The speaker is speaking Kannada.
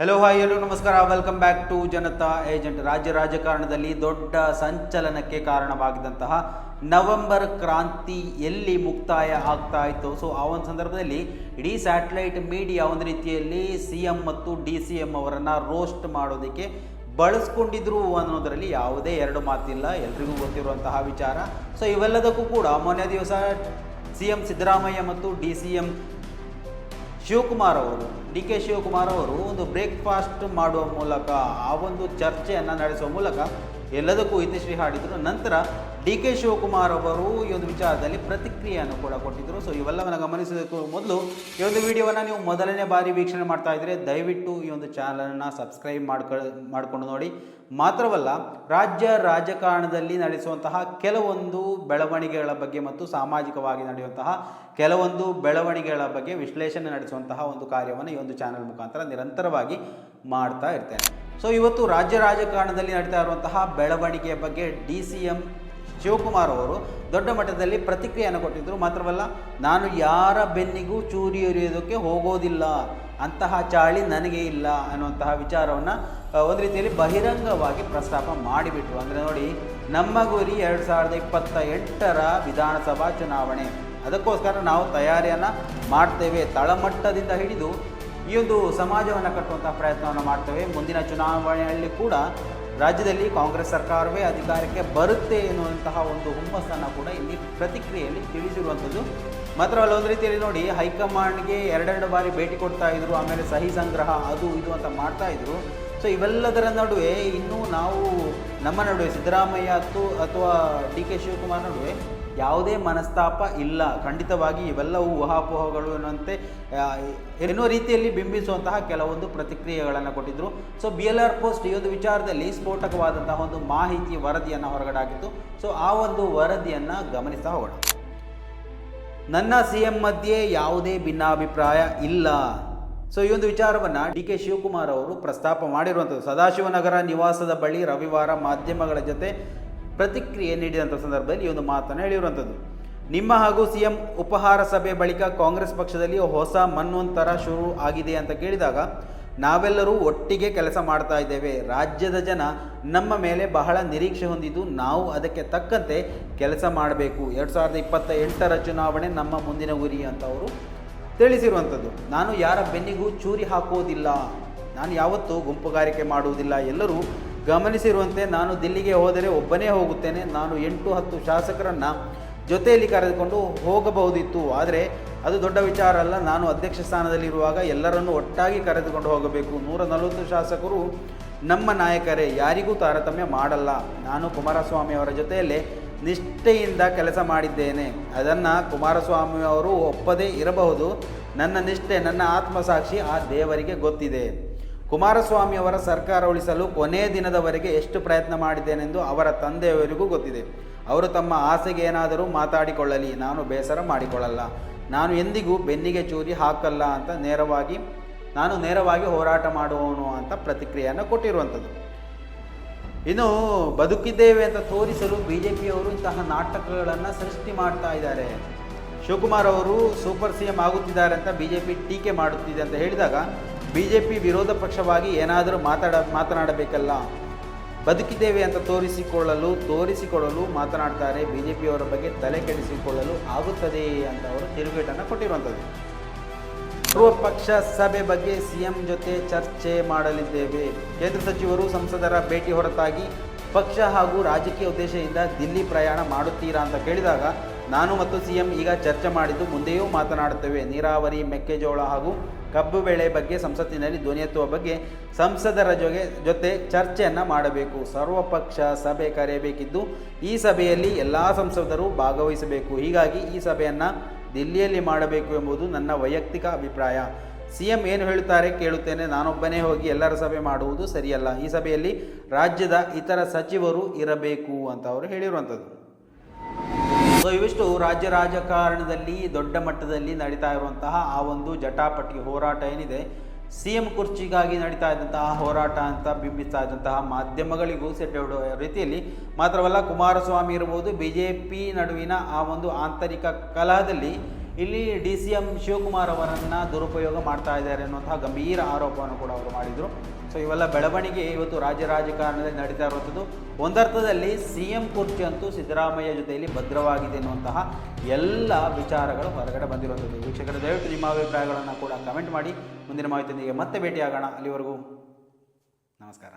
ಹಲೋ ಹಾಯ್ ಎಲ್ಲರೂ ನಮಸ್ಕಾರ. Welcome back to Janata agent ರಾಜ್ಯ ರಾಜಕಾರಣದಲ್ಲಿ ದೊಡ್ಡ ಸಂಚಲನಕ್ಕೆ ಕಾರಣವಾಗಿದ್ದಂತಹ ನವೆಂಬರ್ ಕ್ರಾಂತಿ ಎಲ್ಲಿ ಮುಕ್ತಾಯ ಆಗ್ತಾ ಇತ್ತು? ಸೊ ಆ ಒಂದು ಸಂದರ್ಭದಲ್ಲಿ ಇಡೀ ಸ್ಯಾಟಲೈಟ್ ಮೀಡಿಯಾ ಒಂದು ರೀತಿಯಲ್ಲಿ ಸಿ ಎಂ ಮತ್ತು ಡಿ ಸಿ ಎಂ ಅವರನ್ನು ರೋಸ್ಟ್ ಮಾಡೋದಕ್ಕೆ ಬಳಸ್ಕೊಂಡಿದ್ರು ಅನ್ನೋದರಲ್ಲಿ ಯಾವುದೇ ಎರಡು ಮಾತಿಲ್ಲ. ಎಲ್ರಿಗೂ ಗೊತ್ತಿರುವಂತಹ ವಿಚಾರ. ಸೊ ಇವೆಲ್ಲದಕ್ಕೂ ಕೂಡ ಮೊನ್ನೆ ದಿವಸ ಸಿ ಎಂ ಸಿದ್ದರಾಮಯ್ಯ ಮತ್ತು ಡಿ ಸಿ ಎಂ ಶಿವಕುಮಾರ್ ಅವರು, ಡಿ ಕೆ ಶಿವಕುಮಾರ್ ಅವರು ಒಂದು ಬ್ರೇಕ್ಫಾಸ್ಟ್ ಮಾಡುವ ಮೂಲಕ ಆ ಒಂದು ಚರ್ಚೆಯನ್ನು ನಡೆಸುವ ಮೂಲಕ ಎಲ್ಲದಕ್ಕೂ ಇತಿಶ್ರೀ ಹಾಡಿದರು. ನಂತರ ಡಿ ಕೆ ಶಿವಕುಮಾರ್ ಅವರು ಈ ಒಂದು ವಿಚಾರದಲ್ಲಿ ಪ್ರತಿಕ್ರಿಯೆಯನ್ನು ಕೂಡ ಕೊಟ್ಟಿದ್ದರು ಸೊ ಇವೆಲ್ಲವನ್ನು ಗಮನಿಸೋದಕ್ಕೂ ಮೊದಲು ಈ ಒಂದು ವಿಡಿಯೋವನ್ನು ನೀವು ಮೊದಲನೇ ಬಾರಿ ವೀಕ್ಷಣೆ ಮಾಡ್ತಾ ಇದ್ದರೆ ದಯವಿಟ್ಟು ಈ ಒಂದು ಚಾನಲನ್ನು ಸಬ್ಸ್ಕ್ರೈಬ್ ಮಾಡ್ಕೊ ಮಾಡಿಕೊಂಡು ನೋಡಿ. ಮಾತ್ರವಲ್ಲ, ರಾಜ್ಯ ರಾಜಕಾರಣದಲ್ಲಿ ನಡೆಸುವಂತಹ ಕೆಲವೊಂದು ಬೆಳವಣಿಗೆಗಳ ಬಗ್ಗೆ ಮತ್ತು ಸಾಮಾಜಿಕವಾಗಿ ನಡೆಯುವಂತಹ ಕೆಲವೊಂದು ಬೆಳವಣಿಗೆಗಳ ಬಗ್ಗೆ ವಿಶ್ಲೇಷಣೆ ನಡೆಸುವಂತಹ ಒಂದು ಕಾರ್ಯವನ್ನು ಈ ಒಂದು ಚಾನಲ್ ಮುಖಾಂತರ ನಿರಂತರವಾಗಿ ಮಾಡ್ತಾ ಇರ್ತೇನೆ. ಸೊ ಇವತ್ತು ರಾಜ್ಯ ರಾಜಕಾರಣದಲ್ಲಿ ನಡೀತಾ ಇರುವಂತಹ ಬೆಳವಣಿಗೆಯ ಬಗ್ಗೆ ಡಿ ಸಿ ಎಂ ಶಿವಕುಮಾರ್ ಅವರು ದೊಡ್ಡ ಮಟ್ಟದಲ್ಲಿ ಪ್ರತಿಕ್ರಿಯೆಯನ್ನು ಕೊಟ್ಟಿದ್ದರು ಮಾತ್ರವಲ್ಲ, ನಾನು ಯಾರ ಬೆನ್ನಿಗೂ ಚೂರಿ ಎರಿಯೋದಕ್ಕೆ ಹೋಗೋದಿಲ್ಲ, ಅಂತಹ ಚಾಳಿ ನನಗೆ ಇಲ್ಲ ಅನ್ನುವಂತಹ ವಿಚಾರವನ್ನು ಒಂದು ರೀತಿಯಲ್ಲಿ ಬಹಿರಂಗವಾಗಿ ಪ್ರಸ್ತಾಪ ಮಾಡಿಬಿಟ್ರು. ಅಂದರೆ ನೋಡಿ, ನಮ್ಮ ಗುರಿ ಎರಡು ಸಾವಿರದ ಇಪ್ಪತ್ತ ಎಂಟರ ವಿಧಾನಸಭಾ ಚುನಾವಣೆ. ಅದಕ್ಕೋಸ್ಕರ ನಾವು ತಯಾರಿಯನ್ನು ಮಾಡ್ತೇವೆ. ತಳಮಟ್ಟದಿಂದ ಹಿಡಿದು ಈ ಒಂದು ಸಮಾಜವನ್ನು ಕಟ್ಟುವಂಥ ಪ್ರಯತ್ನವನ್ನು ಮಾಡ್ತೇವೆ. ಮುಂದಿನ ಚುನಾವಣೆಯಲ್ಲಿ ಕೂಡ ರಾಜ್ಯದಲ್ಲಿ ಕಾಂಗ್ರೆಸ್ ಸರ್ಕಾರವೇ ಅಧಿಕಾರಕ್ಕೆ ಬರುತ್ತೆ ಎನ್ನುವಂತಹ ಒಂದು ಹುಮ್ಮಸ್ಸನ್ನು ಕೂಡ ಇಲ್ಲಿ ಪ್ರತಿಕ್ರಿಯೆಯಲ್ಲಿ ತಿಳಿಸಿರುವಂಥದ್ದು. ಮಾತ್ರ ಒಂದು ರೀತಿಯಲ್ಲಿ ನೋಡಿ, ಹೈಕಮಾಂಡ್ಗೆ ಎರಡೆರಡು ಬಾರಿ ಭೇಟಿ ಕೊಡ್ತಾ ಇದ್ರು, ಆಮೇಲೆ ಸಹಿ ಸಂಗ್ರಹ, ಅದು ಇದು ಅಂತ ಮಾಡ್ತಾ ಇದ್ರು. ಸೊ ಇವೆಲ್ಲದರ ನಡುವೆ ಇನ್ನೂ ನಾವು ನಮ್ಮ ನಡುವೆ ಸಿದ್ದರಾಮಯ್ಯ ಮತ್ತು ಅಥವಾ ಡಿ ಕೆ ಶಿವಕುಮಾರ್ ನಡುವೆ ಯಾವುದೇ ಮನಸ್ತಾಪ ಇಲ್ಲ. ಖಂಡಿತವಾಗಿ ಇವೆಲ್ಲವೂ ಊಹಾಪೋಹಗಳು ಅನ್ನುವಂತೆ ಏನೋ ರೀತಿಯಲ್ಲಿ ಬಿಂಬಿಸುವಂತಹ ಕೆಲವೊಂದು ಪ್ರತಿಕ್ರಿಯೆಗಳನ್ನು ಕೊಟ್ಟಿದ್ದರು so B L R post ಈ ಒಂದು ವಿಚಾರದಲ್ಲಿ ಸ್ಫೋಟಕವಾದಂತಹ ಒಂದು ಮಾಹಿತಿ ವರದಿಯನ್ನು ಹೊರಗಡೆ ಆಗಿತ್ತು ಸೊ ಆ ಒಂದು ವರದಿಯನ್ನು ಗಮನಿಸ್ತಾ ಹೋಗೋಣ. ನನ್ನ ಸಿ ಎಂ ಮಧ್ಯೆ ಯಾವುದೇ ಭಿನ್ನಾಭಿಪ್ರಾಯ ಇಲ್ಲ. ಸೊ ಈ ಒಂದು ವಿಚಾರವನ್ನು ಡಿ ಕೆ ಶಿವಕುಮಾರ್ ಅವರು ಪ್ರಸ್ತಾಪ ಮಾಡಿರುವಂಥದ್ದು. ಸದಾಶಿವನಗರ ನಿವಾಸದ ಬಳಿ ರವಿವಾರ ಮಾಧ್ಯಮಗಳ ಜೊತೆ ಪ್ರತಿಕ್ರಿಯೆ ನೀಡಿದಂಥ ಸಂದರ್ಭದಲ್ಲಿ ಈ ಒಂದು ಮಾತನ್ನು ಹೇಳಿರುವಂಥದ್ದು. ನಿಮ್ಮ ಹಾಗೂ ಸಿ ಎಂ ಉಪಹಾರ ಸಭೆ ಬಳಿಕ ಕಾಂಗ್ರೆಸ್ ಪಕ್ಷದಲ್ಲಿ ಹೊಸ ಮನ್ವಂತರ ಶುರು ಆಗಿದೆ ಅಂತ ಕೇಳಿದಾಗ, ನಾವೆಲ್ಲರೂ ಒಟ್ಟಿಗೆ ಕೆಲಸ ಮಾಡ್ತಾ ಇದ್ದೇವೆ. ರಾಜ್ಯದ ಜನ ನಮ್ಮ ಮೇಲೆ ಬಹಳ ನಿರೀಕ್ಷೆ ಹೊಂದಿದ್ದು ನಾವು ಅದಕ್ಕೆ ತಕ್ಕಂತೆ ಕೆಲಸ ಮಾಡಬೇಕು. ಎರಡು ಸಾವಿರದ ಇಪ್ಪತ್ತ ಚುನಾವಣೆ ನಮ್ಮ ಮುಂದಿನ ಗುರಿ ಅಂತ ಅವರು ತಿಳಿಸಿರುವಂಥದ್ದು. ನಾನು ಯಾರ ಬೆನ್ನಿಗೂ ಚೂರಿ ಹಾಕುವುದಿಲ್ಲ ನಾನು ಯಾವತ್ತೂ ಗುಂಪುಗಾರಿಕೆ ಮಾಡುವುದಿಲ್ಲ. ಎಲ್ಲರೂ ಗಮನಿಸಿರುವಂತೆ ನಾನು ದಿಲ್ಲಿಗೆ ಹೋದರೆ ಒಬ್ಬನೇ ಹೋಗುತ್ತೇನೆ. ನಾನು ಎಂಟು ಹತ್ತು ಶಾಸಕರನ್ನು ಜೊತೆಯಲ್ಲಿ ಕರೆದುಕೊಂಡು ಹೋಗಬಹುದಿತ್ತು. ಆದರೆ ಅದು ದೊಡ್ಡ ವಿಚಾರ ಅಲ್ಲ. ನಾನು ಅಧ್ಯಕ್ಷ ಸ್ಥಾನದಲ್ಲಿರುವಾಗ ಎಲ್ಲರನ್ನು ಒಟ್ಟಾಗಿ ಕರೆದುಕೊಂಡು ಹೋಗಬೇಕು. ನೂರ ನಲವತ್ತು ಶಾಸಕರು ನಮ್ಮ ನಾಯಕರೇ. ಯಾರಿಗೂ ತಾರತಮ್ಯ ಮಾಡಲ್ಲ. ನಾನು ಕುಮಾರಸ್ವಾಮಿ ಅವರ ಜೊತೆಯಲ್ಲೇ ನಿಷ್ಠೆಯಿಂದ ಕೆಲಸ ಮಾಡಿದ್ದೇನೆ. ಅದನ್ನು ಕುಮಾರಸ್ವಾಮಿ ಅವರು ಒಪ್ಪದೇ ಇರಬಹುದು. ನನ್ನ ನಿಷ್ಠೆ, ನನ್ನ ಆತ್ಮಸಾಕ್ಷಿ ಆ ದೇವರಿಗೆ ಗೊತ್ತಿದೆ. ಕುಮಾರಸ್ವಾಮಿ ಅವರ ಸರ್ಕಾರ ಉಳಿಸಲು ಕೊನೆಯ ದಿನದವರೆಗೆ ಎಷ್ಟು ಪ್ರಯತ್ನ ಮಾಡಿದ್ದೇನೆಂದು ಅವರ ತಂದೆಯವರಿಗೂ ಗೊತ್ತಿದೆ. ಅವರು ತಮ್ಮ ಆಸೆಗೆ ಏನಾದರೂ ಮಾತಾಡಿಕೊಳ್ಳಲಿ. ನಾನು ಬೇಸರ ಮಾಡಿಕೊಳ್ಳಲ್ಲ. ನಾನು ಎಂದಿಗೂ ಬೆನ್ನಿಗೆ ಚೂರಿ ಹಾಕಲ್ಲ ಅಂತ ನೇರವಾಗಿ, ನಾನು ನೇರವಾಗಿ ಹೋರಾಟ ಮಾಡುವವನು ಅಂತ ಪ್ರತಿಕ್ರಿಯೆಯನ್ನು ಕೊಟ್ಟಿರುವಂಥದ್ದು. ಇನ್ನು ಬದುಕಿದ್ದೇವೆ ಅಂತ ತೋರಿಸಲು ಬಿ ಜೆ ಪಿಯವರು ಇಂತಹ ನಾಟಕಗಳನ್ನು ಸೃಷ್ಟಿ ಮಾಡ್ತಾ ಇದ್ದಾರೆ. ಶಿವಕುಮಾರ್ ಅವರು ಸೂಪರ್ ಸಿ ಎಂ ಆಗುತ್ತಿದ್ದಾರೆ ಅಂತ ಬಿ ಜೆ ಪಿ ಟೀಕೆ ಮಾಡುತ್ತಿದೆ ಅಂತ ಹೇಳಿದಾಗ ಬಿ ಜೆ ಪಿ ವಿರೋಧ ಪಕ್ಷವಾಗಿ ಏನಾದರೂ ಮಾತಾಡ ಮಾತನಾಡಬೇಕಲ್ಲ? ಬದುಕಿದ್ದೇವೆ ಅಂತ ತೋರಿಸಿಕೊಳ್ಳಲು ತೋರಿಸಿಕೊಳ್ಳಲು ಮಾತನಾಡ್ತಾರೆ ಬಿ ಜೆ ಪಿಯವರ ಬಗ್ಗೆ ತಲೆ ಕೆಡಿಸಿಕೊಳ್ಳಲು ಆಗುತ್ತದೆ ಅಂತ ಅವರು ತಿರುಗೇಟನ್ನು ಕೊಟ್ಟಿರುವಂಥದ್ದು. ಸರ್ವ ಪಕ್ಷ ಸಭೆ ಬಗ್ಗೆ ಸಿಎಂ ಜೊತೆ ಚರ್ಚೆ ಮಾಡಲಿದ್ದೇವೆ. ಕೇಂದ್ರ ಸಚಿವರು ಸಂಸದರ ಭೇಟಿ ಹೊರತಾಗಿ ಪಕ್ಷ ಹಾಗೂ ರಾಜಕೀಯ ಉದ್ದೇಶದಿಂದ ದಿಲ್ಲಿ ಪ್ರಯಾಣ ಮಾಡುತ್ತೀರಾ ಅಂತ ಕೇಳಿದಾಗ ನಾನು ಮತ್ತು ಸಿಎಂ ಈಗ ಚರ್ಚೆ ಮಾಡಿದ್ದು ಮುಂದೆಯೂ ಮಾತನಾಡುತ್ತೇವೆ. ನೀರಾವರಿ, ಮೆಕ್ಕೆಜೋಳ ಹಾಗೂ ಕಬ್ಬು ಬೆಳೆ ಬಗ್ಗೆ ಸಂಸತ್ತಿನಲ್ಲಿ ಧ್ವನಿ ಎತ್ತುವ ಬಗ್ಗೆ ಸಂಸದರ ಜೊತೆ ಜೊತೆ ಚರ್ಚೆಯನ್ನು ಮಾಡಬೇಕು. ಸರ್ವಪಕ್ಷ ಸಭೆ ಕರೆಯಬೇಕಿದ್ದು ಈ ಸಭೆಯಲ್ಲಿ ಎಲ್ಲ ಸಂಸದರು ಭಾಗವಹಿಸಬೇಕು. ಹೀಗಾಗಿ ಈ ಸಭೆಯನ್ನು ದಿಲ್ಲಿಯಲ್ಲಿ ಮಾಡಬೇಕು ಎಂಬುದು ನನ್ನ ವೈಯಕ್ತಿಕ ಅಭಿಪ್ರಾಯ. ಸಿ ಎಂ ಏನು ಹೇಳುತ್ತಾರೆ ಕೇಳುತ್ತೇನೆ. ನಾನೊಬ್ಬನೇ ಹೋಗಿ ಎಲ್ಲರ ಸಭೆ ಮಾಡುವುದು ಸರಿಯಲ್ಲ. ಈ ಸಭೆಯಲ್ಲಿ ರಾಜ್ಯದ ಇತರ ಸಚಿವರು ಇರಬೇಕು ಅಂತ ಅವರು ಹೇಳಿರುವಂಥದ್ದು. ಸೊ ಇವಿಷ್ಟು ರಾಜ್ಯ ರಾಜಕಾರಣದಲ್ಲಿ ದೊಡ್ಡ ಮಟ್ಟದಲ್ಲಿ ನಡೀತಾ ಇರುವಂತಹ ಆ ಒಂದು ಜಟಾಪಟಿ ಹೋರಾಟ ಏನಿದೆ ಸಿ ಎಂ ಕುರ್ಚಿಗಾಗಿ ನಡೀತಾ ಇದ್ದಂತಹ ಹೋರಾಟ ಅಂತ ಬಿಂಬಿಸ್ತಾ ಇದ್ದಂತಹ ಮಾಧ್ಯಮಗಳಿಗೂ ಸೆಟ್ಟೆ ರೀತಿಯಲ್ಲಿ ಮಾತ್ರವಲ್ಲ ಕುಮಾರಸ್ವಾಮಿ ಇರ್ಬೋದು ಬಿ ಜೆ ಪಿ ನಡುವಿನ ಆ ಒಂದು ಆಂತರಿಕ ಕಲಹದಲ್ಲಿ ಇಲ್ಲಿ ಡಿ ಸಿ ಎಂ ಶಿವಕುಮಾರ್ ಅವರನ್ನು ದುರುಪಯೋಗ ಮಾಡ್ತಾ ಇದ್ದಾರೆ ಅನ್ನುವಂತಹ ಗಂಭೀರ ಆರೋಪವನ್ನು ಕೂಡ ಅವರು ಮಾಡಿದರು. ಸೊ, ಇವೆಲ್ಲ ಬೆಳವಣಿಗೆ ಇವತ್ತು ರಾಜ್ಯ ರಾಜಕಾರಣದಲ್ಲಿ ನಡೀತಾ ಇರುವಂಥದ್ದು. ಒಂದರ್ಥದಲ್ಲಿ ಸಿ ಎಂ ಕುರ್ಚಿ ಅಂತೂ ಸಿದ್ದರಾಮಯ್ಯ ಜೊತೆಯಲ್ಲಿ ಭದ್ರವಾಗಿದೆ ಎನ್ನುವಂತಹ ಎಲ್ಲ ವಿಚಾರಗಳು ಹೊರಗಡೆ ಬಂದಿರುವಂಥದ್ದು. ವೀಕ್ಷಕರು, ದಯವಿಟ್ಟು ನಿಮ್ಮ ಅಭಿಪ್ರಾಯಗಳನ್ನು ಕೂಡ ಕಮೆಂಟ್ ಮಾಡಿ. ಮುಂದಿನ ಮಾಹಿತಿಯೊಂದಿಗೆ ಮತ್ತೆ ಭೇಟಿಯಾಗೋಣ. ಅಲ್ಲಿವರೆಗೂ ನಮಸ್ಕಾರ.